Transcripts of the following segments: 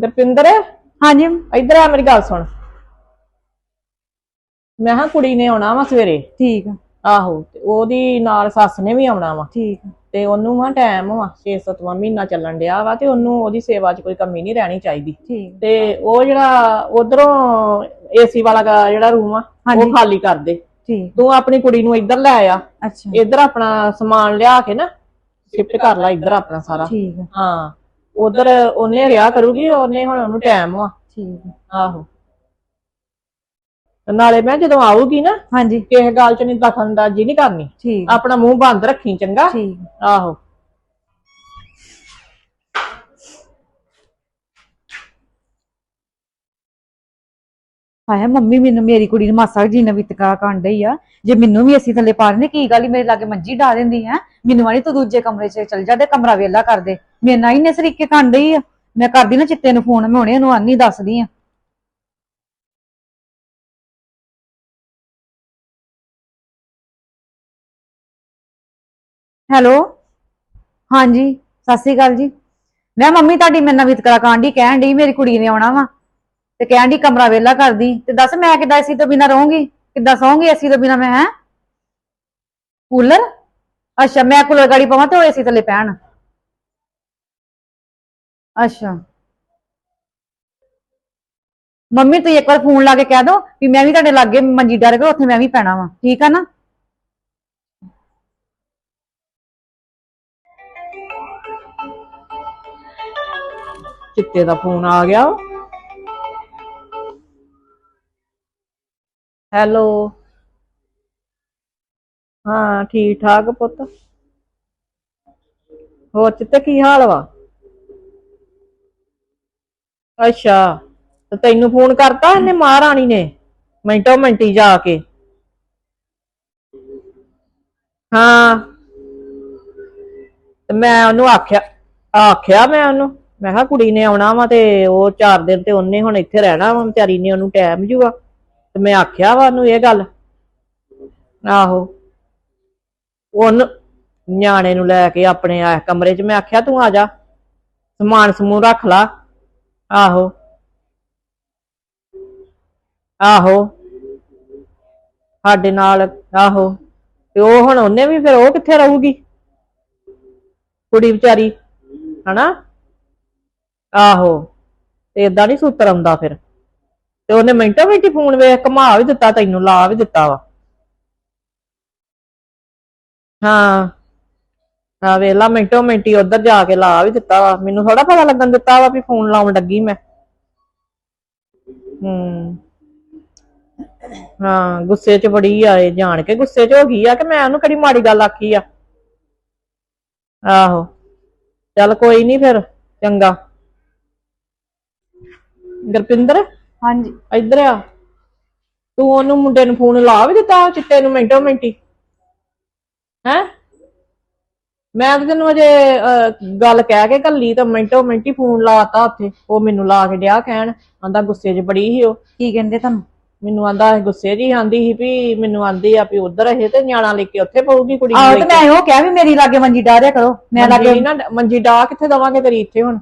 ਗੁਰਪਿੰਦਰ ਹਾਂਜੀ। ਇੱਧਰ ਆ ਮੇਰੀ ਗੱਲ ਸੁਣ। ਮੈਂ ਹਾਂ ਕੁੜੀ ਨੇ ਆਉਣਾ ਵਾ ਸਵੇਰੇ? ਠੀਕ ਆ। ਆਹੋ ਤੇ ਉਹਦੀ ਨਾਲ ਸੱਸ ਨੇ ਵੀ ਆਉਣਾ ਵਾ। ਠੀਕ ਆ। ਤੇ ਉਹਨੂੰ ਵਾ ਟਾਈਮ ਵਾ 6-7ਵਾਂ ਮਹੀਨਾ ਚੱਲਣ ਡਿਆ ਵਾ ਤੇ ਉਹਨੂੰ ਉਹਦੀ ਸੇਵਾ 'ਚ ਕੋਈ ਕਮੀ ਨਹੀਂ ਰਹਿਣੀ ਚਾਹੀਦੀ। ਠੀਕ। ਤੇ ਉਹ ਜਿਹੜਾ ਉਧਰੋਂ ਏਸੀ ਵਾਲਾ ਜਿਹੜਾ ਰੂਮ ਆ। ਉਹ ਖਾਲੀ ਕਰ ਦੇ। ਠੀਕ। ਤੂੰ ਆਪਣੀ ਕੁੜੀ ਨੂੰ ਇੱਧਰ ਲੈ ਆ। ਅੱਛਾ। ਇੱਧਰ ਆਪਣਾ ਸਮਾਨ ਲਿਆ ਕੇ ਨਾ ਸ਼ਿਫਟ ਕਰ ਲੈ ਇੱਧਰ ਆਪਣਾ ਸਾਰਾ। ਠੀਕ ਹਾਂ। ਉਧਰ ਉਹਨੇ ਰਿਆ ਕਰੂਗੀ ਉਹਨੇ ਹੁਣ ਉਹਨੂੰ ਟਾਈਮ ਵਾ ਠੀਕ ਆ। ਆਹੋ। ਤੇ ਨਾਲੇ ਮੈਂ ਜਦੋਂ ਆਊਗੀ ਨਾ ਹਾਂਜੀ। ਕਿਸੇ ਗੱਲ 'ਚ ਨਹੀਂ ਦਖਲਅੰਦਾਜ਼ੀ ਨਹੀਂ ਕਰਨੀ। ਠੀਕ। ਆ, ਆਪਣਾ ਮੂੰਹ ਬੰਦ ਰੱਖੀ ਚੰਗਾ। ਠੀਕ। ਆ। ਆਹੋ। ਹਾਏ ਮੰਮੀ ਮੈਨੂੰ ਮੇਰੀ ਕੁੜੀ ਨੂੰ ਮਾਸਾ ਜੀ ਨੇ ਵਿਤਕਰਾ ਕਰਨ ਡਈ ਆ। ਜੇ ਮੈਨੂੰ ਵੀ ਅਸੀਂ ਥੱਲੇ ਪਾ ਦਿੰਦੇ ਕੀ ਗੱਲ ਈ? ਮੇਰੇ ਲਾਗੇ ਮੰਜੀ ਢਾ ਦਿੰਦੀ ਹੈ ਮੈਨੂੰ ਵਾਲੀ ਤੂੰ ਦੂਜੇ ਕਮਰੇ 'ਚ ਚਲ ਜਾ ਤੇ ਕਮਰਾ ਵੇਲਾ ਕਰ ਦੇ। ਮੇਰੇ ਨਾਲ ਹੀ ਨੇ ਸਰੀਕੇ ਖਾਣ ਡਈ ਆ। ਮੈਂ ਕਰਦੀ ਨਾ ਚਿੱਤੇ ਨੂੰ ਫੋਨ, ਮੈਂ ਹੁਣੇ ਉਹਨੂੰ ਆਨੀ ਦੱਸਦੀ ਆ। ਹੈਲੋ? ਹਾਂਜੀ, ਸਤਿ ਸ਼੍ਰੀ ਅਕਾਲ ਜੀ। ਮੈਂ ਮੰਮੀ ਤੁਹਾਡੀ ਮੇਰੇ ਨਾਲ ਵਿਤਕਰਾ ਕਾਂਡੀ ਕਹਿਣ ਡਈ, ਮੇਰੀ ਕੁੜੀ ਨੇ ਆਉਣਾ ਵਾ। ਤੇ ਕਹਿਣ ਦੀ ਕਮਰਾ ਵੇਲਾ ਕਰਦੀ। ਤੇ ਦੱਸ, ਮੈਂ ਕਿੱਦਾਂ ਏਸੀ ਤੋਂ ਬਿਨਾ ਰਹੂੰਗੀ? ਕਿੱਦਾਂ ਸੌਂਗੀ ਏਸੀ ਤੋਂ ਬਿਨਾ ਮੈਂ, ਹੈ? ਕੂਲਰ? ਅੱਛਾ, ਮੈਂ ਕੂਲਰ ਗਾੜੀ ਪਾਵਾਂ ਤੇ ਉਹ ਏਸੀ ਥੱਲੇ ਪੈਣ ਅੱਛਾ। ਮੰਮੀ, ਤੁਸੀਂ ਇੱਕ ਵਾਰ ਫੋਨ ਲਾ ਕੇ ਕਹਿ ਦੋ ਵੀ ਮੈਂ ਵੀ ਤੁਹਾਡੇ ਲਾਗੇ ਮੰਜੀ ਡਰ ਕੇ ਉੱਥੇ ਮੈਂ ਵੀ ਪੈਣਾ ਵਾ। ਠੀਕ ਆ ਨਾ? ਚਿੱਤੇ ਦਾ ਫੋਨ ਆ ਗਿਆ। ਹੈਲੋ। ਹਾਂ ਠੀਕ ਠਾਕ ਪੁੱਤ। ਹੋਰ ਚਿੱਤੇ ਕੀ ਹਾਲ ਵਾ? ਅੱਛਾ, ਤੇ ਤੈਨੂੰ ਫੋਨ ਕਰਤਾ ਇਹਨੇ ਮਹਾਰਾਣੀ ਨੇ? ਮਿੰਟੋ ਮਿੰਟੀ ਜਾ ਕੇ। ਹਾਂ। ਤੇ ਮੈਂ ਉਹਨੂੰ ਆਖਿਆ ਆਖਿਆ ਮੈਂ ਉਹਨੂੰ, ਮੈਂ ਕਿਹਾ ਕੁੜੀ ਨੇ ਆਉਣਾ ਵਾ ਤੇ ਉਹ ਚਾਰ ਦਿਨ ਤੇ ਉਹਨੇ ਹੁਣ ਇੱਥੇ ਰਹਿਣਾ ਵਾ, ਵਿਚਾਰੀ ਨੇ ਉਹਨੂੰ ਟਾਈਮ ਜੂਗਾ ਤੇ ਮੈਂ ਆਖਿਆ ਵਾ ਉਹਨੂੰ ਇਹ ਗੱਲ। ਆਹੋ। ਉਹਨ ਨਿਆਣੇ ਨੂੰ ਲੈ ਕੇ ਆਪਣੇ ਆ ਕਮਰੇ 'ਚ ਮੈਂ ਆਖਿਆ ਤੂੰ ਆ ਜਾ, ਸਮਾਨ ਸਮੂਹ ਰੱਖ ਲਾ। ਆਹੋ। ਆਹੋ। ਸਾਡੇ ਨਾਲ, ਆਹੋ। ਤੇ ਉਹ ਹੁਣ ਉਹਨੇ ਵੀ ਫਿਰ ਉਹ ਕਿੱਥੇ ਰਹੂਗੀ? ਕੁੜੀ ਵਿਚਾਰੀ, ਹਨਾ? ਆਹੋ। ਤੇ ਇਦਾਂ ਨਹੀਂ ਸੂਤਰ ਆਉਂਦਾ ਫਿਰ। ਤੇ ਉਹਨੇ ਮਿੰਟਾਂ ਮਿੰਟ ਹੀ ਫੋਨ ਵੇਖ, ਘੁਮਾ ਵੀ ਦਿੱਤਾ, ਤੈਨੂੰ ਲਾ ਵੀ ਦਿੱਤਾ ਵਾ। ਹਾਂ। ਆ ਵੇਲਾ ਮਿੰਟੋ ਮਿੰਟੀ ਉਧਰ ਜਾ ਕੇ ਲਾ ਵੀ ਦਿੱਤਾ ਵਾ। ਮੈਨੂੰ ਥੋੜਾ ਪਤਾ ਲੱਗਣ ਦਿੱਤਾ ਵਾ ਵੀ ਫੋਨ ਲਾਉਣ ਲੱਗੀ ਮੈਂ। ਹੂੰ। ਹਾਂ ਗੁੱਸੇ 'ਚ ਬੜੀ ਆ ਇਹ ਜਾਣ ਕੇ ਗੁੱਸੇ 'ਚ ਹੋ ਗਈ ਆ ਕਿ ਮੈਂ ਉਹਨੂੰ ਕਿਹੜੀ ਮਾੜੀ ਗੱਲ ਆਖੀ ਆ। ਆਹੋ। ਚੱਲ ਕੋਈ ਨਹੀਂ ਫਿਰ ਚੰਗਾ। ਗੁਰਪਿੰਦਰ ਹਾਂਜੀ। ਇੱਧਰ ਆ। ਤੂੰ ਉਹਨੂੰ ਮੁੰਡੇ ਨੂੰ ਫੋਨ ਲਾ ਵੀ ਦਿੱਤਾ ਚਿੱਟੇ ਨੂੰ ਮਿੰਟੋ ਮਿੰਟੀ ਹੈ? ਮੈਂ ਤਾਂ ਤੈਨੂੰ ਅਜੇ ਅਹ, ਗੱਲ ਕਹਿ ਕੇ ਕੱਲੀ ਤਾਂ ਮਿੰਟੋ ਮਿੰਟੀ ਫੋਨ ਲਾਤਾ ਉੱਥੇ। ਉਹ ਮੈਨੂੰ ਲਾ ਕੇ ਡਿਆ ਕਹਿਣ ਆਂਦਾ ਗੁੱਸੇ 'ਚ ਬੜੀ ਸੀ ਉਹ। ਕੀ ਕਹਿੰਦੇ ਤੁਹਾਨੂੰ? ਮੈਨੂੰ ਆਂਦਾ ਗੁੱਸੇ 'ਚ ਹੀ ਆਂਦੀ ਸੀ ਵੀ ਮੈਨੂੰ ਆਂਦੀ ਆ ਵੀ ਉਧਰ ਇਹ ਤੇ ਨਿਆਣਾ ਲੈ ਕੇ ਉੱਥੇ ਪਊਗੀ ਕੁੜੀ ਨੂੰ ਆਹੋ ਲੈ ਤੇ ਮੈਂ ਉਹ ਕਿਹਾ ਵੀ ਮੇਰੀ ਲਾਗੇ ਮੰਜੀ ਡਾਰਿਆ ਕਰੋ ਮੈਂ ਮੰਜੀ ਲਾਗੇ ਨੀ ਨਾ ਮੰਜੀ ਡਾ ਕਿੱਥੇ ਦਵਾਂਗੇ ਤੇਰੀ ਇੱਥੇ ਹੁਣ?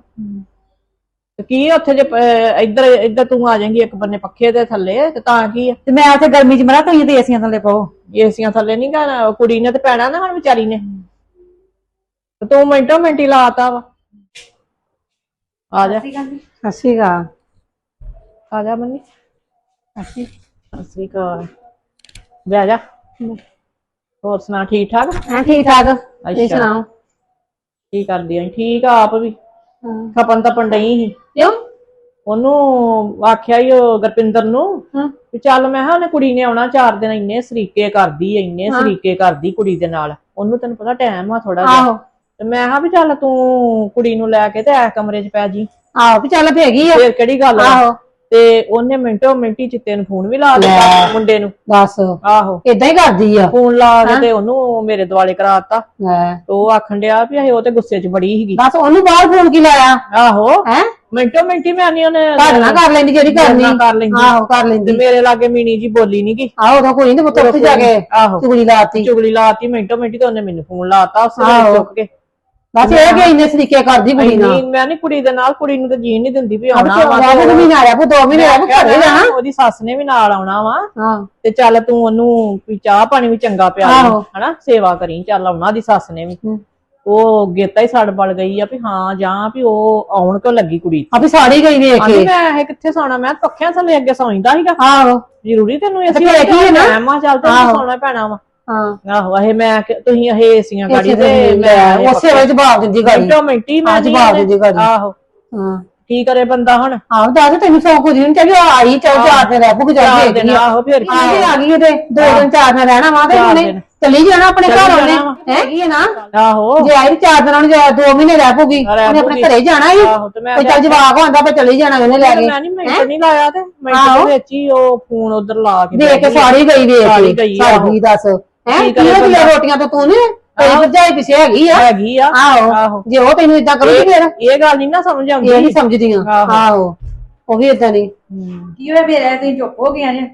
ਤੇ ਕੀ ਉੱਥੇ ਜੇ ਅਹ, ਇੱਧਰ ਇੱਧਰ ਤੂੰ ਆ ਜਾਏਂਗੀ ਇੱਕ ਬੰਨੇ ਪੱਖੇ ਦੇ ਥੱਲੇ ਤੇ ਤਾਂ ਕੀ ਆ? ਤੇ ਮੈਂ ਉੱਥੇ ਗਰਮੀ 'ਚ ਮਰਾਂ ਤੁਸੀਂ ਤੇ ਏਸੀਆਂ ਥੱਲੇ ਪਾਓ। ਏਸੀਆਂ ਥੱਲੇ ਨਹੀਂ ਗਾ ਕੁੜੀ ਨੇ ਤੇ ਪੈਣਾ ਨਾ ਹੁਣ ਵਿਚਾਰੀ ਨੇ। ਤੇ ਤੂੰ ਮਿੰਟੋ ਮਿੰਟੀ ਲਾਤਾ ਵਾ। ਆ ਜਾ। ਸਤਿ ਸ਼੍ਰੀ ਅਕਾਲ। ਆ ਜਾ ਮੰਨੀ ਸਤਿ ਸ਼੍ਰੀ ਅਕਾਲ। ਬਹਿ ਜਾ। ਹੋਰ ਸੁਣਾ ਠੀਕ ਠਾਕ? ਹਾਂ ਠੀਕ ਠਾਕ। ਅੱਛਾ। ਸੁਣਾਓ? ਕੀ ਕਰਦੀ ਆਂ? ਠੀਕ ਆ ਆਪ ਵੀ। ਖਪਨ ਤਾਂ ਪੰਡਈ ਸੀ। ਕਿਉਂ? ਉਹਨੂੰ ਆਖਿਆ ਹੀ ਉਹ ਗੁਰਪਿੰਦਰ ਨੂੰ ਹਾਂ। ਵੀ ਚੱਲ ਮੈਂ ਕਿਹਾ ਉਹਨੇ ਕੁੜੀ ਨੇ ਆਉਣਾ ਚਾਰ ਦਿਨ ਇੰਨੇ ਸਰੀਕੇ ਕਰਦੀ ਐ ਇੰਨੇ ਸਰੀਕੇ ਕਰਦੀ ਕੁੜੀ ਦੇ ਨਾਲ। ਉਹਨੂੰ ਤੈਨੂੰ ਪਤਾ ਟਾਈਮ ਆ ਥੋੜਾ ਜਿਹਾ। ਆਹੋ। ਤੇ ਮੈਂ ਕਿਹਾ ਵੀ ਚੱਲ ਤੂੰ ਕੁੜੀ ਨੂੰ ਲੈ ਕੇ ਤੇ ਐ ਕਮਰੇ 'ਚ ਪੈ ਜੀ। ਆਹੋ ਵੀ ਚੱਲ ਭੇਗੀ ਆ। ਫੇਰ ਕਿਹੜੀ ਗੱਲ ਆ? ਆਹੋ। ਤੇ ਉਹਨੇ ਮਿੰਟੋ ਮਿੰਟੀ ਚਿੱਤੇ ਨੂੰ ਫੋਨ ਵੀ ਲਾ ਦਿੱਤਾ ਮੁੰਡੇ ਨੂੰ। ਦੱਸ ਆਹੋ। ਇਦਾਂ ਹੀ ਕਰਦੀ ਆ। ਫੋਨ ਲਾ ਕੇ ਤੇ ਉਹਨੂੰ ਮੇਰੇ ਦੁਆਲੇ ਕਰਾਤਾ। ਲੈ। ਤੇ ਉਹ ਆਖਣ ਡਿਆ ਵੀ ਇਹ ਉਹ ਤੇ ਗੁੱਸੇ 'ਚ ਬੜੀ ਸੀਗੀ। ਦੱਸ ਉਹਨੂੰ ਬਾਹਰ ਫੋਨ ਕੀ ਲਾਇਆ? ਆਹੋ। ਹੈ? ਮਿੰਟੋ ਮਿੰਟੀ ਮੈਂ ਨਹੀਂ ਉਹਨੇ ਘਰ ਨਾ ਕਰ ਲੈਂਦੀ ਜਿਹੜੀ ਕਰਨੀ। ਨਾਲ ਕਰ ਲੈਂਦੀ। ਆਹੋ ਕਰ ਤੇ ਲੈਂਦੀ ਮੇਰੇ ਲਾਗੇ ਮੀਣੀ ਜੀ ਬੋਲੀ ਨੀ ਗੀ। ਆਹੋ ਤਾਂ ਕੋਈ ਨਹੀਂ ਪੁੱਤ ਉੱਥੇ ਜਾ ਕੇ ਆਹੋ। ਚੁਗਲੀ ਲਾਤੀ। ਚੁਗਲੀ ਲਾਤੀ ਮਿੰਟੋ ਮਿੰਟੀ ਤੇ ਉਹਨੇ ਮੈਨੂੰ ਫੋਨ ਲਾਤਾ। ਉਸੇ ਵੇਲੇ ਆਹੋ। ਚੁੱਕ ਕੇ ਬਸ ਇਹ ਕਿ ਇੰਨੇ ਸਰੀਕੇ ਕਰਦੀ ਕੁੜੀ ਨਾਲ। ਮੈਂ ਨਹੀਂ ਕੁੜੀ ਦੇ ਨਾਲ ਕੁੜੀ ਨੂੰ ਤਾਂ ਜੀਣ ਨਹੀਂ ਦਿੰਦੀ ਵੀ ਆਉਣਾ ਵਾ ਤੇ ਪੂ ਮਹੀਨਾ ਆਇਆ ਪੂ ਦੋ ਮਹੀਨੇ ਆਇਆ ਪੂ ਘਰੇ ਜਾਣਾ ਉਹਦੀ ਸੱਸ ਨੇ ਵੀ ਨਾਲ ਆਉਣਾ ਵਾ। ਹਾਂ। ਤੇ ਚੱਲ ਤੂੰ ਉਹਨੂੰ ਵੀ ਚਾਹ ਪਾਣੀ ਵੀ ਚੰਗਾ ਪਿਆ ਦੇ, ਆਹੋ। ਹਨਾ? ਸੇਵਾ ਕਰੀ ਚੱਲ ਉਹਨਾਂ ਦੀ ਸੱਸ ਨੇ ਵੀ। ਹੂੰ। ਉਹ ਗੇਤਾ ਹੀ ਸੜ ਬਲ ਗਈ ਆ ਵੀ ਹਾਂ ਜਾਂ ਵੀ ਉਹ ਆਉਣ ਕਿਉਂ ਲੱਗੀ ਕੁੜੀ? ਆਪੇ ਸਾੜੀ ਗਈ ਵੇਖ ਆਂਦੀ ਕੇ। ਮੈਂ ਇਹ ਕਿੱਥੇ ਸੌਣਾ? ਮੈਂ ਪੱਖਿਆਂ ਥੱਲੇ ਅੱਗੇ ਸੌਂਦਾ ਸੀਗਾ। ਆਹੋ। ਜ਼ਰੂਰੀ ਤੈਨੂੰ ਤੇ ਏਸੀ ਫਿਰ ਕੀ ਹੈ ਨਾ? ਮੈਂ ਮਾ ਚੱਲ ਤੈਨੂੰ ਆਹੋ। ਸੌਣਾ ਪੈਣਾ ਵਾ। ਹਾਂ। ਆਹੋ ਇਹ ਮੈਂ ਕਿ- ਤੁਸੀਂ ਇਹ ਏਸੀਆਂ ਗਾੜੀ ਤੇ ਤੇ ਮੈਂ ਉਸੇ ਵੇਲੇ ਜਵਾਬ ਦਿੰਦੀ ਗਾੜੀ। ਮਿੰਟੋ ਮਿੰਟੀ ਮੈਂ ਹਾਂ, ਨਹੀਂ ਜਵਾਬ ਦਿੰਦੀ ਗਾੜੀ। ਆਹੋ। ਹਾਂ। ਕੀ ਕਰੇ ਬੰਦਾ ਹੁਣ? ਆਹ ਦੱਸ ਤੈਨੂੰ ਸੌ ਕੁਝ ਨਹੀਂ ਚਾਹੀਦੀ ਉਹ ਆਈ ਚਲ ਚਾਰ ਦਿਨ ਰਹਿ ਪੂ ਚਾਰ ਦਿਨ ਆਹੋ ਫਿਰ ਕੀ ਆਹੀ। ਆ? ਗਈ ਤੇ ਦੋ ਦਿਨ ਚਾਰ ਦਿਨ ਰਹਿਣਾ ਵਾ ਤੇ ਚਾਰ ਉਹਨੇ। ਚਲੀ ਜਾਣਾ ਆਪਣੇ ਘਰ ਉਹਨੇ। ਜਾਣਾ ਵਾ। ਹੈਗੀ ਹੈ ਨਾ? ਆਹੋ। ਜੇ ਆਈ ਤੇ ਚਾਰ ਦਿਨਾਂ ਨੂੰ ਜਾਂ ਦੋ ਮਹੀਨੇ ਰਹਿ ਪੂਗੀ ਰਹਿ ਉਹਨੇ ਆਪਣੇ ਪਊਗੀ। ਘਰੇ ਜਾਣਾ ਹੀ। ਆਹੋ ਤੇ ਮੈਂ ਕੋਈ ਚੱਲ ਜਵਾਕ ਹੁੰਦਾ ਤੇ ਚਲੀ ਜਾਣਾ ਉਹਨੇ ਲੈ ਕੇ। ਮੈਂ ਨਹੀਂ ਮਿੰਟ ਨਹੀਂ ਲਾਇਆ ਤੇ। ਮਿੰਟ ਆਹੋ। ਦੇ ਵਿੱਚ ਹੀ ਉਹ ਫੋਨ ਉਧਰ ਲਾ ਕੇ ਕੇ ਗਈ। ਸਾਰੀ ਗਈ ਵੇਖ ਸਾਰੀ ਕੇ ਗਈ, ਆਹੋ। ਸਾਰੀ ਦੱਸ। ਹੈ? ਕੀ? ਰੋਟੀਆਂ ਤੇ ਤੂੰ ਨੇ ਤੇਰੀ ਭਰਜਾਈ ਪਿੱਛੇ ਹੈਗੀ ਆ। ਹੈਗੀ ਆ। ਆਹੋ। ਆਹੋ। ਜੇ ਉਹ ਤੈਨੂੰ ਇਦਾਂ ਕਰੂਗੀ ਫਿਰ? ਇਹ ਗੱਲ ਨਹੀਂ ਨਾ ਸਮਝ ਆਉਂਦੀ। ਇਹ ਨਹੀਂ ਸਮਝਦੀਆਂ। ਆਹੋ। ਆਹੋ। ਉਹ ਵੀ ਇਦਾਂ ਨਹੀਂ ਹੂੰ। ਕੀ ਹੋਇਆ ਮੇਰੇ ਤੁਸੀਂ ਚੁੱਪ ਹੋ ਗਈਆਂ ਜੇ।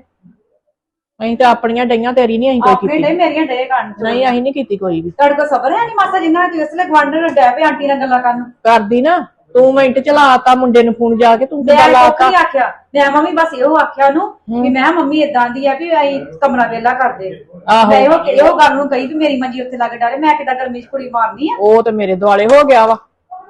ਅਸੀਂ ਤਾਂ ਆਪਣੀਆਂ ਡਈਆਂ ਤੇਰੀ ਨਹੀਂ ਅਸੀਂ ਕੋਈ ਕੀਤੀ। ਮੇਰੀਆਂ ਡੇ ਚ। ਨਹੀਂ ਅਸੀਂ ਨਹੀਂ ਕੀਤੀ ਕੋਈ ਵੀ। ਤੁਹਾਡੇ ਕੋਲ ਸਬਰ ਹੈ ਨਹੀਂ ਮਾਸਾ ਜਿੰਨਾ ਤੁਸੀਂ ਗਵਾਂਢਣ ਡੈ ਆਂਟੀ ਨਾਲ ਗੱਲਾਂ ਕਰਨ ਕਰਦੀ ਨਾ। ਤੂੰ ਮਿੰਟ ਚਲਾਤਾ ਮੁੰਡੇ ਨੂੰ ਫੋਨ ਜਾ ਕੇ ਤੂੰ ਕਿੱਦਾਂ ਲਾਤਾ? ਨਹੀਂ ਆਖਿਆ। ਮੈਂ ਮੰਮੀ ਬਸ ਇਹੋ ਆਖਿਆ ਉਹਨੂੰ ਕਿ ਮੈਂ ਮੰਮੀ ਇਦਾਂ ਦੀ ਆ ਵੀ ਆਈ ਕਮਰਾ ਵੇਲਾ ਕਰ ਦੇ ਆਹੋ। ਮੈਂ ਇਹੋ ਇਹੋ ਗੱਲ ਨੂੰ ਕਹੀ ਵੀ ਮੇਰੀ ਮੰਜੀ ਉੱਥੇ ਲੱਗ ਡਾਲੇ ਮੈਂ ਕਿਦਾਂ ਗਰਮੀ ਚ ਕੁੜੀ ਮਾਰਨੀ ਆ? ਉਹ ਤੇ ਮੇਰੇ ਦੁਆਲੇ ਹੋ ਗਿਆ ਵਾ।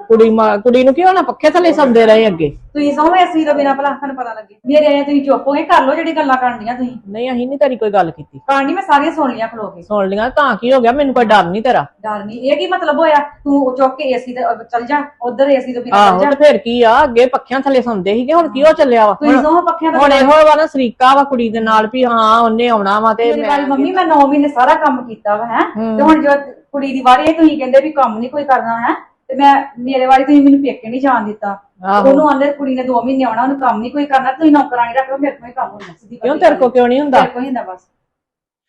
ਕੁੜੀ ਮਾ- ਕੁੜੀ ਨੂੰ ਕਿਉਂ ਨਾ ਪੱਖੇ ਥੱਲੇ ਸੌਂਦੇ ਰਹੇ ਅੱਗੇ? ਤੁਸੀਂ ਸੌਂ ਐਸੀ ਤੋਂ ਬਿਨਾ ਭਲਾ ਤੁਹਾਨੂੰ ਪਤਾ ਲੱਗੇ। ਮੇਰੇ ਆਏ ਤੁਸੀਂ ਚੁੱਪ ਹੋ ਗਏ ਕਰ ਲਓ ਜਿਹੜੀ ਗੱਲਾਂ ਕਰਨੀਆਂ ਤੁਸੀਂ। ਨਹੀਂ ਅਸੀਂ ਨਹੀਂ ਤੇਰੀ ਕੋਈ ਗੱਲ ਕੀਤੀ। ਕਹਾਣੀ ਮੈਂ ਸਾਰੀਆਂ ਸੁਣ ਲਿਆ ਖਲੋ ਕੇ। ਸੁਣ ਲੀਆਂ ਤਾਂ ਕੀ ਹੋ ਗਿਆ? ਮੈਨੂੰ ਕੋਈ ਡਰ ਨਹੀਂ ਤੇਰਾ। ਡਰ ਨਹੀਂ ਇਹ ਕੀ ਮਤਲਬ ਹੋਇਆ? ਤੂੰ ਚੁੱਕ ਕੇ ਏਸੀ ਤੇ ਚੱਲ ਜਾ। ਉਧਰ ਏਸੀ ਤੋਂ ਬਿਨਾ ਆਹੋ ਚੱਲ ਜਾ। ਤੇ ਫਿਰ ਕੀ ਆ? ਅੱਗੇ ਪੱਖਿਆਂ ਥੱਲੇ ਸੌਂਦੇ ਸੀਗੇ ਹੁਣ ਕੀ ਹੋ ਚੱਲਿਆ ਵਾ? ਤੁਸੀਂ ਹੁਣ ਸੌਂ ਪੱਖਿਆਂ ਦਾ ਹੁਣ ਇਹੋ ਵਾ ਨਾ ਸਰੀਕਾ ਵਾ ਕੁੜੀ ਦੇ ਨਾਲ ਵੀ ਹਾਂ ਉਹਨੇ ਆਉਣਾ ਵਾ ਤੇ ਮੇਰੀ ਮੈਂ ਵਾਲੀ ਮੰਮੀ ਮੈਂ 9 ਮਹੀਨੇ ਸਾਰਾ ਕੰਮ ਕੀਤਾ ਵਾ ਹੈ। ਤੇ ਹੁਣ ਜੋ ਕੁੜੀ ਦੀ ਵਾਰੀ ਇਹ ਤੁਸੀਂ ਕਹਿੰਦੇ ਵੀ ਕੰਮ ਨਹੀਂ ਕੋਈ ਕਰਨਾ ਹੈ। ਤੇ ਮੈਂ ਮੇਰੇ ਵਾਰੀ ਤੁਸੀਂ ਮੈਨੂੰ ਪੇਕੇ ਨਹੀਂ ਜਾਣ ਦਿੱਤਾ। ਆਹੋ। ਉਹਨੂੰ ਆਂਦੇ ਕੁੜੀ ਨੇ 2 ਮਹੀਨੇ ਆਉਣਾ ਉਹਨੂੰ ਕੰਮ ਨਹੀਂ ਕੋਈ ਕਰਨਾ ਤੁਸੀਂ ਨੌਕਰਾਨੀ ਰੱਖ ਲਓ ਮੇਰੇ ਕੋਲ ਹੀ ਕੰਮ ਹੋਣਾ ਸਿੱਧੀ ਕਿਉਂ ਤੇਰੇ ਕੋ ਕਿਉਂ ਨਹੀਂ ਹੁੰਦਾ? ਮੇਰੇ ਕੋਲ ਹੀ ਹੁੰਦਾ ਬਸ।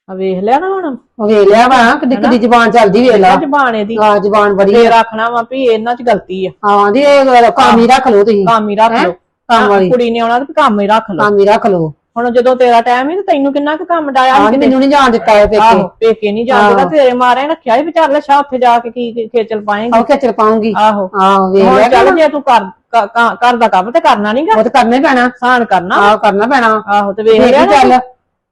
ਆ ਵੇਖ ਲਿਆ ਨਾ ਹੁਣ। ਉਹ ਵੇਖ ਲਿਆ ਵਾ ਕਿੱਡੀ ਕਿੱਡੀ ਜ਼ਬਾਨ ਚੱਲਦੀ ਵੇਖ ਲਾ। ਜ਼ਬਾਨ ਇਹਦੀ। ਆ ਜ਼ਬਾਨ ਬੜੀ ਫੇਰ ਆਖਣਾ ਵਾ ਵੀ ਇਹਨਾਂ 'ਚ ਗਲਤੀ ਆ। ਹਾਂ ਦੀ ਇਹ ਕੰਮ ਹੀ ਰੱਖ ਲਓ ਤੁਸੀਂ। ਕੰਮ ਹੀ ਰੱਖ ਹੈਂ? ਲਓ। ਕੰਮ ਵਾਲੀ। ਕੁੜੀ ਨੇ ਆਉਣਾ ਤੇ ਕੰਮ ਹੀ ਰੱਖ ਲਓ। ਕੰਮ ਹੀ ਰੱਖ ਲਓ। ਹੁਣ ਜਦੋਂ ਤੇਰਾ ਟਾਈਮ ਹੀ ਤੇ ਤੈਨੂੰ ਕਿੰਨਾ ਕੁ ਕੰਮ ਡਾਇਆ ਹਾਂ ਸੀ ਮੈਨੂੰ ਨਹੀਂ ਜਾਣ ਦਿੱਤਾ ਇਹ ਆਹੋ ਪੇਕੇ ਪੇਕੇ ਨਹੀਂ ਜਾਂਦਾ ਤੇਰੇ ਮਾਰੇ ਰੱਖਿਆ ਸੀ ਵਿਚਾਰ ਲੈ ਸ਼ਾ ਉੱਥੇ ਜਾ ਕੇ ਕੀ ਖੇਚਲ ਪਾਏਂਗੀ। ਆਹ ਖੇਚਲ ਪਾਉਂਗੀ। ਆਹੋ। ਆਹ ਵੇਖ ਹੁਣ ਲਿਆ ਚੱਲ ਜੇ ਤੂੰ ਕਰ ਕ- ਕ- ਘਰ ਦਾ ਕੰਮ ਤੇ ਕਰਨਾ ਨਹੀਂਗਾ ਉਹ ਤਾਂ ਕਰਨਾ ਹੀ ਪੈਣਾ। ਸਾਨ ਕਰਨਾ। ਆਹ ਕਰਨਾ ਪੈਣਾ। ਆਹੋ ਤੇ ਵੇਖ ਵੇਖ ਲਿਆ ਨਾ ਚੱਲ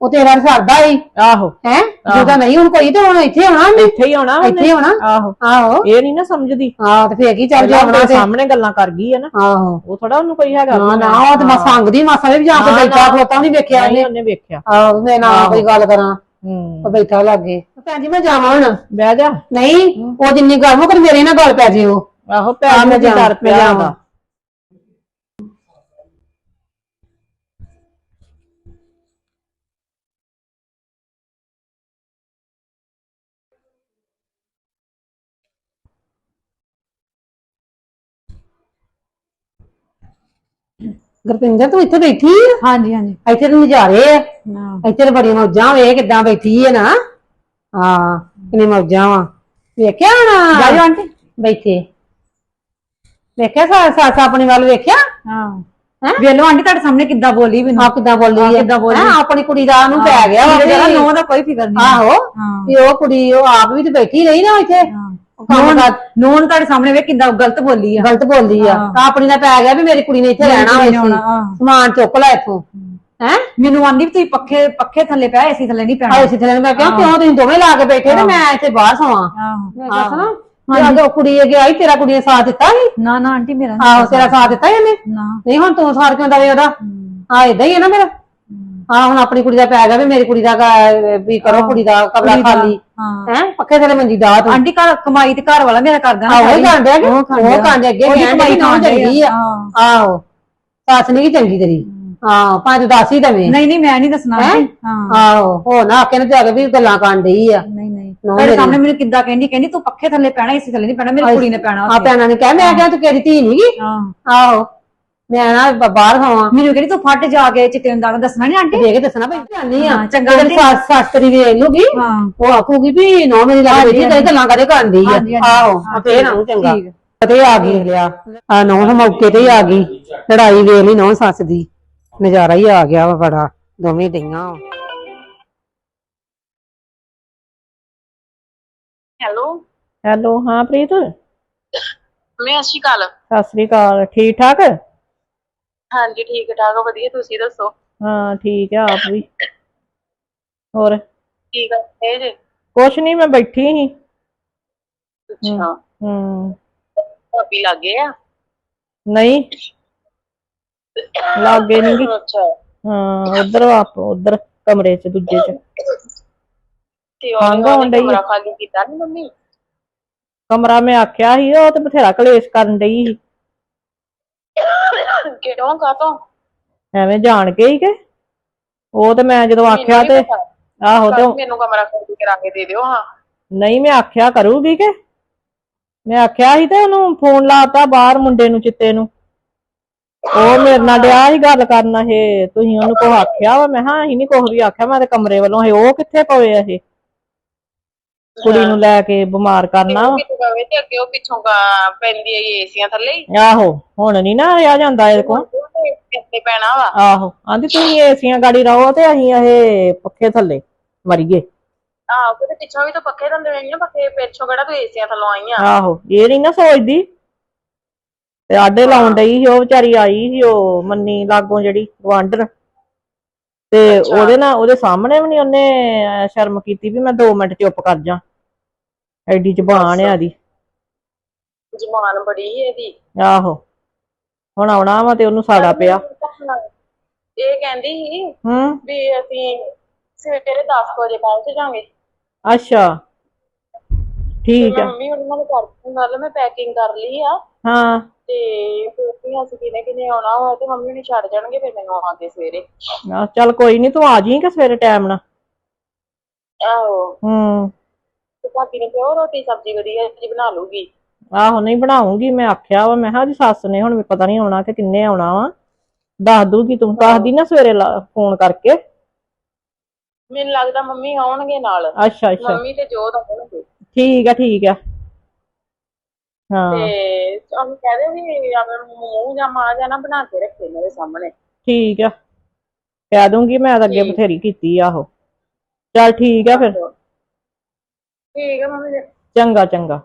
ਉਹ ਤੇਰਾ ਸਰਦਾ ਹੀ ਆਹੋ। ਹੈ? ਜਿਹਦਾ ਨਹੀਂ ਹੁਣ ਕੋਈ ਤੇ ਹੁਣ ਇੱਥੇ ਆਉਣਾ ਉਹਨੇ। ਇੱਥੇ ਹੀ ਆਉਣਾ। ਇੱਥੇ ਆਉਣਾ। ਆਹੋ। ਆਹੋ। ਇਹ ਨਹੀਂ ਨਾ ਸਮਝਦੀ। ਆਹ ਤੇ ਫੇਰ ਕੀ ਚੱਲ ਉਹਦੇ ਤੇ। ਸਾਹਮਣੇ ਗੱਲਾਂ ਕਰ ਗਈ ਹੈ ਨਾ। ਆਹੋ। ਉਹ ਥੋੜਾ ਉਹਨੂੰ ਕੋਈ ਹੈਗਾ ਨਾ ਨਾ ਉਹ ਤੇ ਬਸ ਸੰਗਦੀ ਮਾਸਾ ਵੀ ਜਾਂ ਕੇ ਬੈਠਾ। ਖਲੋਤਾ ਨਹੀਂ ਵੇਖਿਆ ਨਹੀਂ ਇਹਨੇ। ਉਹਨੇ ਵੇਖਿਆ। ਆਹੋ ਮੈਂ ਨਾ ਕੋਈ ਗੱਲ ਕਰਾਂ। ਹੂੰ। ਉਹ ਬੈਠਾ ਲੱਗੇ। ਭੈਣ ਜੀ ਮੈਂ ਜਾਵਾਂ ਹੁਣ। ਬਹਿ ਜਾ। ਨਹੀਂ ਉਹ ਜਿੰਨੀ ਗਰਮ ਹੋ ਕਰ ਮੇਰੇ ਨਾਲ ਗੱਲ ਪੈ ਜੇ ਉਹ। ਆਹੋ ਪੈਰ ਮੈਂ ਡਰ ਪਿਆ ਜਾਵਾਂ। ਗੁਰਪਿੰਦਰ ਤੂੰ ਇੱਥੇ ਬੈਠੀ ਆ? ਹਾਂਜੀ ਹਾਂਜੀ। ਇੱਥੇ ਤੇ ਨਜ਼ਾਰੇ ਆ। ਹਾਂ ਇੱਥੇ ਤੇ ਬੜੀਆਂ ਮੌਜਾਂ ਵੇ ਕਿੱਦਾਂ ਬੈਠੀ ਹੈ ਨਾ? ਹਾਂ ਕਿੰਨੀ ਮੌਜਾਂ ਵਾ। ਵੇਖਿਆ ਹੁਣ? ਜਾਓ ਆਂਟੀ। ਬੈਠੇ। ਵੇਖਿਆ ਸਾ ਸੱਸ ਆਪਣੀ ਵੱਲ ਵੇਖਿਆ? ਹਾਂ। ਹੈਂ? ਵੇਲੋ ਆਂਟੀ ਤੁਹਾਡੇ ਸਾਹਮਣੇ ਕਿੱਦਾਂ ਬੋਲੀ ਮੈਨੂੰ। ਆ ਕਿੱਦਾਂ ਬੋਲੀ ਹਾਂ, ਹੈ ਕਿੱਦਾਂ ਬੋਲੀ। ਹੈਂ, ਆਪਣੀ ਕੁੜੀ ਦਾ ਨੂੰ ਪੈ ਗਿਆ ਵਾ ਜਰਾ ਵੀ- ਨੋ ਦਾ ਕੋਈ ਫਿਕਰ ਨਹੀਂ। ਆਹੋ ਹਾਂ। ਵੀ ਉਹ ਕੁੜੀ ਉਹ ਆਪ ਵੀ ਤੇ ਬੈਠੀ ਰਹੀ ਨਾ ਇੱਥੇ। ਉਹ ਕੰਮ ਨੋਨ ਕਰ ਨੋਨ ਤੁਹਾਡੇ ਸਾਹਮਣੇ ਵੇ ਕਿੱਦਾਂ ਗਲਤ ਬੋਲੀ ਆ। ਗਲਤ ਬੋਲੀ ਆ। ਹਾਂ। ਤਾਂ ਆਪਣੀ ਦਾ ਪੈ ਗਿਆ ਵੀ ਮੇਰੀ ਕੁੜੀ ਨੇ ਇੱਥੇ ਮੇਰੀ ਰਹਿਣਾ ਕੁੜੀ ਨੇ ਹੋਵੇ ਆਉਣਾ, ਹਾਂ। ਸਮਾਨ ਚੁੱਕ ਲੈ ਇੱਥੋਂ। ਹੈ। ਮੈਨੂੰ ਆਂਦੀ ਵੀ ਤੁਸੀਂ ਪੱਖੇ ਪੱਖੇ ਥੱਲੇ ਪਿਆ ਏਸੀ ਥੱਲੇ ਨਹੀਂ ਪੈਣਾ। ਆਏ ਸੀ ਥਲੇ ਮੈਂ ਕਿਹਾ ਕਿਉਂ ਤੁਸੀਂ ਦੋਵੇਂ ਲਾ ਕੇ ਬੈਠੇ ਤੇ ਮੈਂ ਇੱਥੇ ਬਾਹਰ ਸੌਵਾਂ ਆਹੋ ਮੈਂ ਕਿਹਾ ਸੁਣਾ ਜਦੋਂ ਕੁੜੀ ਇਹ ਆਈ ਤੇਰਾ ਕੁੜੀ ਨੇ ਸਾਥ ਦਿੱਤਾ ਸੀ? ਨਾ ਨਾ ਆਂਟੀ ਮੇਰਾ ਨੀ। ਆਹੋ ਤੇਰਾ ਸਾਥ ਦਿੱਤਾ ਇਹਨੇ ਨਾ। ਨਹੀਂ ਹੁਣ ਤੂੰ ਸਾਥ ਕਿਉਂ ਦਵੇ ਉਹਦਾ? ਆ ਇਦਾਂ ਹੀ ਹੈ ਨਾ ਮੇਰਾ ਆ ਹੁਣ ਆਪਣੀ ਕੁੜੀ ਦਾ ਪੈ ਗਿਆ ਵੀ ਮੇਰੀ ਕੁੜੀ ਦਾ ਕ- ਵੀ ਕਰੋ ਕੁੜੀ ਦਾ ਕੁੜੀ ਦਾ, ਖਾਲੀ। ਹਾਂ। ਹੈ ਪੱਕੇ ਥਲੇ ਮੰਜੀ ਦਾ ਤੂੰ। ਆਂਟੀ ਘਰ ਕਮਾਈ ਤੇ ਘਰ ਵਾਲਾ ਮੇਰਾ ਕਰਦਾ ਨਾ ਆਹੋ ਸਾਰੀ। ਹੀ ਕਿ? ਉਹ ਉਹ। ਕਾਂਡੇ ਅੱਗੇ ਉਹਦੀ ਕਹਿਣ ਕਮਾਈ ਦੀ ਨਾ ਖਾਂਦੇ ਚੰਗੀ ਆ। ਹਾਂ। ਆਹੋ ਸੱਸ ਨਹੀਂ ਚੰਗੀ ਤੇਰੀ। ਹਾਂ। ਪੰਜ ਦੱਸ ਹੀ ਦਵੇਂ। ਨਹੀਂ ਨਹੀਂ ਮੈਂ ਨਹੀਂ ਦੱਸਣਾ ਹੈਂ? ਆਂਟੀ। ਹਾਂ। ਆਹੋ ਹੋ ਨਾ ਆਕੇ ਨੇ ਕੇ ਵੀ ਗੱਲਾਂ ਕਰਨ ਡਈ ਆ। ਨਹੀਂ ਨਹੀਂ। ਮੇਰੀ। ਸਾਹਮਣੇ ਮੈਨੂੰ ਕਿੱਦਾਂ ਕਹਿੰਦੀ ਕਹਿੰਦੀ ਤੂੰ ਪੱਖੇ ਥੱਲੇ ਪੈਣਾ ਏਸੀ ਥੱਲੇ ਨਹੀਂ ਪੈਣਾ ਮੇਰੀ ਕੁੜੀ ਨੇ ਪੈਣਾ ਆ ਭੈਣਾਂ ਨੇ ਕਹਿ ਮੈਂ ਕਿਹਾ ਤੂੰ ਕਿਹੜੀ ਧੀ ਨਹੀਂਗੀ ਹਾਂ। ਆਹੋ। ਮੈਂ ਨਾ ਬ- ਬਾਹਰ ਖਾਵਾਂ। ਮੈਨੂੰ ਕਹਿੰਦੀ ਤੂੰ ਫੱਟ ਜਾ ਕੇ ਚਿੱਟੇ ਦਾ ਦੱਸਣਾ ਨਹੀਂ ਆਂਟੀ? ਦੇ ਕੇ ਦੱਸਣਾ ਭਈ। ਜਾਨੀ ਆ ਹਾਂ, ਚੰਗਾ ਤੇਰੀ ਸੱਸ ਸੱਸ ਤੇਰੀ ਵੇਖ ਲੂਗੀ। ਹਾਂ। ਉਹ ਆਖੂਗੀ ਵੀ ਨੌ ਮੇਰੀ ਲੱਗ ਬੈਠੀ ਤੇ ਗੱਲਾਂ ਕਦੇ ਕਰਦੀ ਆ? ਹਾਂਜੀ, ਹਾਂਜੀ। ਆਹੋ ਆ ਫੇਰ ਆਉਂ ਚੰਗਾ। ਠੀਕ ਤੇ ਆ ਗਈ ਲਿਆ ਆ। ਨੌ ਮੌਕੇ ਤੇ ਹੀ ਆ ਗਈ। ਲੜਾਈ ਵੇਖ ਲਈ ਨੌ ਸੱਸ ਦੀ। ਨਜ਼ਾਰਾ ਹੀ ਆ ਗਿਆ ਵਾ ਬੜਾ। ਦੋਵੇਂ ਡਈਆਂ ਵਾਂ। ਹੈਲੋ। ਹੈਲੋ ਹਾਂ ਪ੍ਰੀਤ? ਮੈਂ ਸਤਿ ਸ਼੍ਰੀ ਅਕਾਲ। ਸਤਿ ਸ੍ਰੀ ਅਕਾਲ। ਠੀਕ ਠਾਕ ਹਾਂਜੀ ਠੀਕ ਠਾਕ ਵਧੀਆ ਤੁਸੀਂ ਦੱਸੋ? ਹਾਂ ਠੀਕ ਆ ਆਪ ਵੀ। ਹੋਰ? ਕੀ ਕਰਦੇ ਜੇ? ਕੁਛ ਨਹੀਂ ਮੈਂ ਬੈਠੀ ਸੀ। ਅੱਛਾ। ਹੂੰ ਭਾਬੀ ਲੱਗੇ ਆ? ਨਹੀਂ। ਲਾਗੇ ਨਹੀਂ ਗੀ। ਅੱਛਾ। ਹਾਂ ਉਧਰ ਆਪ ਉਧਰ ਕਮਰੇ ਚ ਦੂਜੇ ਚ। ਤੇ ਉਹ ਖੰਘ ਆਉਣ ਡਈ ਆ। ਕਮਰਾ ਖਾਲੀ ਕੀਤਾ ਨੀ ਮੰਮੀ? ਕਮਰਾ ਮੈਂ ਆਖਿਆ ਸੀ ਉਹ ਤੇ ਬਥੇਰਾ ਕਲੇਸ਼ ਕਰਨ ਡਈ ਸੀ। ਐਵੇਂ ਜਾਣ ਕੇ ਹੀ ਕਿ? ਉਹ ਤੇ ਮੈਂ ਜਦੋਂ ਆਖਿਆ ਤੇ ਆਹੋ ਤੇ ਮੈਨੂੰ ਕਮਰਾ ਕਰਾ ਕੇ ਦੇ ਦਿਓ ਹਾਂ। ਨਹੀਂ ਮੈਂ ਆਖਿਆ ਕਰੂਗੀ ਕਿ? ਮੈਂ ਆਖਿਆ ਸੀ ਤੇ ਉਹਨੂੰ ਫੋਨ ਲਾਤਾ ਬਾਹਰ ਮੁੰਡੇ ਨੂੰ ਚਿੱਤੇ ਨੂੰ। ਉਹ ਮੇਰੇ ਨਾਲ ਡਿਆ ਸੀ ਗੱਲ ਕਰਨ ਇਹ ਤੁਸੀਂ ਉਹਨੂੰ ਕੁਛ ਆਖਿਆ ਵਾ? ਮੈਂ ਹਾਂ ਅਸੀਂ ਨਹੀਂ ਕੁਛ ਵੀ ਆਖਿਆ। ਮੈਂ ਤੇ ਕਮਰੇ ਵੱਲੋਂ ਇਹ ਉਹ ਕਿੱਥੇ ਪਵੇ ਇਹ? ਕੁੜੀ ਨੂੰ ਲੈ ਕੇ ਬਿਮਾਰ ਕਰਨਾ ਵਾ। ਕਿਤੇ ਕਵੇ ਤੇ ਅੱਗੇ ਉਹ ਪਿੱਛੋਂ ਗਾ- ਪੈਂਦੀ ਆਈ ਏਸੀਆਂ ਥੱਲੇ ਹੀ। ਆਹੋ ਹੁਣ ਨਹੀਂ ਨਾ ਰਿਹਾ ਜਾਂਦਾ ਇਹਦੇ ਕੋਲ। ਕਿੱਥੇ ਪੈਣਾ ਵਾ। ਆਹੋ ਆਂਦੀ ਤੁਸੀਂ ਏਸੀਆਂ ਗਾੜੀ ਰਹੋ ਤੇ ਅਸੀਂ ਇਹ ਪੱਖੇ ਥੱਲੇ ਮਰੀਏ। ਆਹੋ ਕਿਤੇ ਪਿੱਛੋਂ ਵੀ ਤਾਂ ਪੱਖੇ ਦੰਦੇ ਪੱਖੇ ਪਿੱਛੋਂ ਕਿਹੜਾ ਤੂੰ ਏਸੀਆਂ ਥੱਲੋਂ ਆਈਆਂ। ਆਹੋ ਇਹ ਨਹੀਂ ਨਾ ਸੋਚਦੀ। ਤੇ ਆਡੇ ਲਾਉਣ ਡਈ ਸੀ ਉਹ ਵਿਚਾਰੀ ਆਈ ਸੀ ਉਹ ਮੰਨੀ ਲਾਗੋਂ ਜਿਹੜੀ ਗਵਾਂਢਣ ਤੇ। ਉਹਦੇ ਨਾਲ ਉਹਦੇ ਸਾਹਮਣੇ ਵੀ ਨਹੀਂ ਉਹਨੇ ਸ਼ਰਮ ਕੀਤੀ ਵੀ ਮੈਂ 2 ਮਿੰਟ ਚੁੱਪ ਕਰ ਜਾ। ਐਡੀ ਜ਼ਬਾਨ ਆ ਦੀ ਜਮਾਨ ਬੜੀ ਇਹਦੀ। ਆਹੋ। ਹੁਣ ਆਉਣਾ ਵਾ ਤੇ ਉਹਨੂੰ ਸਾੜਾ ਪਿਆ। ਇਹ ਕਹਿੰਦੀ ਸੀ ਹੂੰ। ਵੀ ਅਸੀਂ ਸਵੇਰੇ 10 ਵਜੇ ਪਹੁੰਚ ਜਾਾਂਗੇ ਅੱਛਾ। ਠੀਕ ਆ। ਮੰਮੀ ਉਹਨਾਂ ਨੂੰ ਕਰ ਗੱਲ ਮੈਂ ਪੈਕਿੰਗ ਕਰ ਲਈ ਆ। ਹਾਂ। ਤੇ ਫਿਰ ਵੀ ਅਸੀਂ ਕਿਨੇ ਕਿਨੇ ਆਉਣਾ ਹੋਇਆ ਤੇ ਮੰਮੀ ਨੂੰ ਛੱਡ ਜਾਣਗੇ ਫਿਰ ਮੈਨੂੰ ਆ ਕੇ ਸਵੇਰੇ। ਆਹ, ਚੱਲ ਕੋਈ ਨਹੀਂ ਤੂੰ ਆ ਜੀ ਕਿ ਸਵੇਰੇ ਟਾਈਮ ਨਾਲ? ਆਹੋ। ਹੂੰ। ਤੇ ਭਾਬੀ ਨੇ ਕਿਹਾ ਉਹ ਰੋਟੀ ਸਬਜ਼ੀ ਵਧੀਆ ਜੀ ਬਣਾ ਲੂਗੀ ਆਹੋ ਨਹੀਂ ਬਣਾਉਂਗੀ ਮੈਂ ਆਖਿਆ ਵਾ ਮੈਂ ਕਿਹਾ ਉਹਦੀ ਸੱਸ ਨੇ ਹੁਣ ਵੀ ਪਤਾ ਨਹੀਂ ਆਉਣਾ ਕਿ ਕਿੰਨੇ ਆਉਣਾ ਵਾ। ਦੱਸ ਦੂਗੀ ਤੂੰ ਦੱਸਦੀ ਨਾ ਸਵੇਰੇ ਫੋਨ ਕਰਕੇ। ਮੈਨੂੰ ਲੱਗਦਾ ਮੰਮੀ ਆਉਣਗੇ ਨਾਲ। ਅੱਛਾ ਅੱਛਾ। ਮੰਮੀ ਤੇ ਜੋਤ ਆਉਣਗੇ। ਠੀਕ ਆ ਠੀਕ ਆ। ਹਾਂ। ਤੇ ਉਹਨੂੰ ਕਹਦੇ ਵੀ ਅਗਰ ਮੂੰਹ ਜਾਂ ਮਾਂ ਜਾਂ ਨਾ ਬਣਾ ਕੇ ਰੱਖੇ ਮੇਰੇ ਸਾਹਮਣੇ। ਠੀਕ ਆ। ਕਹਿ ਦੂੰਗੀ ਮੈਂ ਤਾਂ ਅੱਗੇ। ਬਥੇਰੀ ਕੀਤੀ ਆ ਉਹ। ਚੱਲ ਠੀਕ ਆ ਫਿਰ। ਠੀਕ ਹੈ ਮੰਮੀ ਜੀ ਚੰਗਾ ਚੰਗਾ।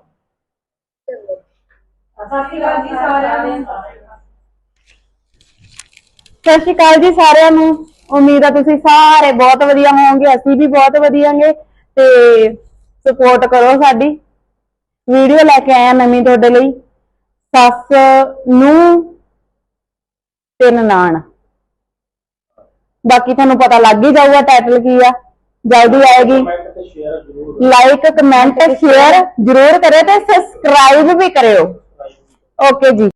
ਸਤਿ ਸ਼੍ਰੀ ਅਕਾਲ ਜੀ ਸਾਰਿਆਂ ਨੂੰ। ਸਤਿ ਸ਼੍ਰੀ ਅਕਾਲ ਜੀ ਸਾਰਿਆਂ ਨੂੰ। ਉਮੀਦ ਆ ਤੁਸੀਂ ਸਾਰੇ ਬਹੁਤ ਵਧੀਆ ਹੋਵੋਗੇ ਅਸੀਂ ਵੀ ਬਹੁਤ ਵਧੀਆਂਗੇ ਤੇ ਸਪੋਰਟ ਕਰੋ ਸਾਡੀ। ਵੀਡੀਓ ਲੈ ਕੇ ਆਇਆ ਨਵੀਂ ਤੁਹਾਡੇ ਲਈ। ਸੱਸ ਨੂੰ ਤੇ ਨਨਾਣ ਬਾਕੀ ਤੁਹਾਨੂੰ ਪਤਾ ਲੱਗ ਹੀ ਜਾਊਗਾ ਟਾਈਟਲ ਕੀ ਆ। ਜਲਦੀ ਆਏਗੀ। ਲਾਈਕ ਕਮੈਂਟ ਸ਼ੇਅਰ ਜਰੂਰ ਕਰਿਓ ਤੇ ਸਬਸਕ੍ਰਾਈਬ ਵੀ ਕਰਿਓ। ਓਕੇ ਜੀ।